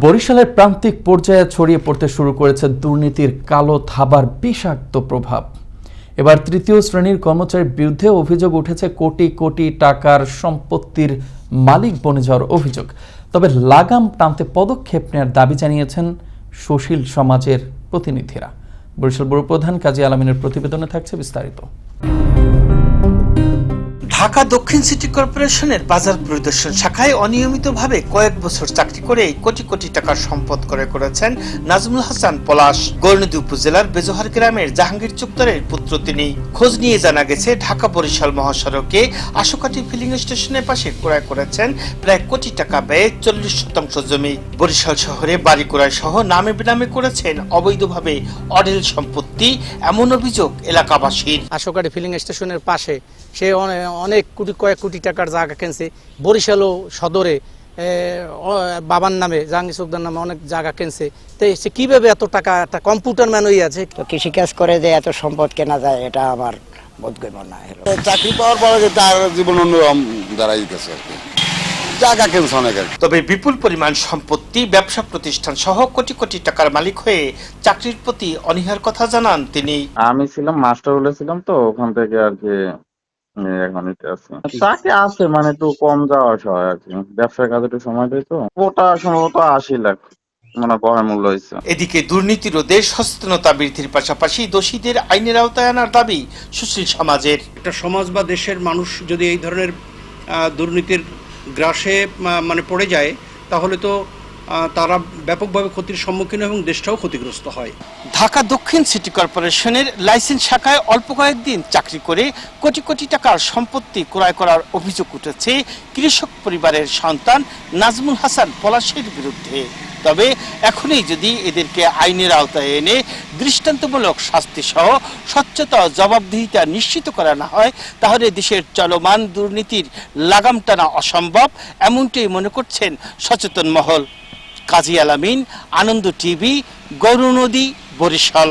বরিশালের প্রান্তিক পর্যায়ে ছড়িয়ে পড়তে শুরু করেছে দুর্নীতির কালো থাবার বিষাক্ত প্রভাব। এবার তৃতীয় শ্রেণির কর্মচারীর বিরুদ্ধে অভিযোগ উঠেছে কোটি কোটি টাকার সম্পত্তির মালিক বনে যাওয়ার অভিযোগ। তবে লাগাম টানতে পদক্ষেপ নেওয়ার দাবি জানিয়েছেন সুশীল সমাজের প্রতিনিধিরা। বরিশাল বড় প্রধান কাজী আলমিনের প্রতিবেদনে থাকছে বিস্তারিত। ঢাকা দক্ষিণ সিটি কর্পোরেশনের বাজার পরিদর্শন শাখায় অনিয়মিতভাবে কয়েক বছর চাকরি করে কোটি কোটি টাকার সম্পদ করে করেছেন নাজমুল হাসান পলাশ। গৌরনদী উপজেলার বেজোহার গ্রামের জাহাঙ্গীর চুক্তরের পুত্র তিনি। খোঁজ নিয়ে জানা গেছে, ঢাকা বরিশাল মহাসড়কে আশুকাটি ফিলিং স্টেশনের পাশে ক্রয় করেছেন প্রায় কোটি টাকা ব্যয়ে চল্লিশ শতাংশ জমি। বরিশাল শহরে বাড়ি ক্রয় সহ নামে বেনামে করেছেন অবৈধভাবে অডেল সম্পত্তি। এমন অভিযোগ এলাকাবাসীর। আশোকাটি ফিলিং স্টেশনের পাশে সে অনেক কোটি কয়েক কোটি টাকার জায়গা কিনছে। বরিশালও সদরে বাবার নামে জাহাঙ্গীর চৌকদার নামে অনেক জায়গা কিনছে। তো সে কীভাবে এত টাকা একটা কম্পিউটার ম্যান হয়ে আছে? তো কৃষিকাজ করে যে এত সম্পদ কেনা যায় এটা আমার বোধগম্য না। চাকরি পাওয়ার পরে যে তার জীবন অন্যরকম দাঁড়াই দিতেছে আর কি। জায়গা কিনছে অনেক তবে বিপুল পরিমাণ সম্পত্তি ব্যবসা প্রতিষ্ঠান সহ কোটি কোটি টাকার মালিক হয়ে চাকরির প্রতি অনীহার কথা জানান তিনি। আমি ছিলাম মাস্টার হলে ছিলাম তো ওখান থেকে আর কি এখন এটা আছে। চাকরি আছে মানে একটু কম যাওয়া আসা হয় আর কি। ব্যবসার কাজে একটু সময় দেয় তো। ওটা সম্ভবত আশি লাখ মানে এদিকে দুর্নীতি রোধে সচেতনতা বৃদ্ধির পাশাপাশি দোষীদের আইনের আওতায় আনার দাবি সুশীল সমাজের। একটা সমাজ বা দেশের মানুষ যদি এই ধরনের আহ, দুর্নীতির গ্রাসে মানে পড়ে যায়, তাহলে তো তারা ব্যাপকভাবে ক্ষতির সম্মুখীন এবং দেশটাও ক্ষতিগ্রস্ত হয়। ঢাকা দক্ষিণ সিটি কর্পোরেশনের লাইসেন্স শাখায় অল্প কয়েকদিন চাকরি করে কোটি কোটি টাকার সম্পত্তি ক্রয় করার অভিযোগ উঠেছে কৃষক পরিবারের সন্তান নাজমুল হাসান পলাশের বিরুদ্ধে। তবে এখনই যদি এদেরকে আইনের আওতায় এনে দৃষ্টান্তমূলক শাস্তি সহ স্বচ্ছতা জবাবদিহিতা নিশ্চিত করা না হয়, তাহলে দেশের চলমান দুর্নীতির লাগাম টানা অসম্ভব, এমনটাই মনে করছেন সচেতন মহল। কাজী আলামিন, আনন্দ টিভি গৌরনদী বরিশাল।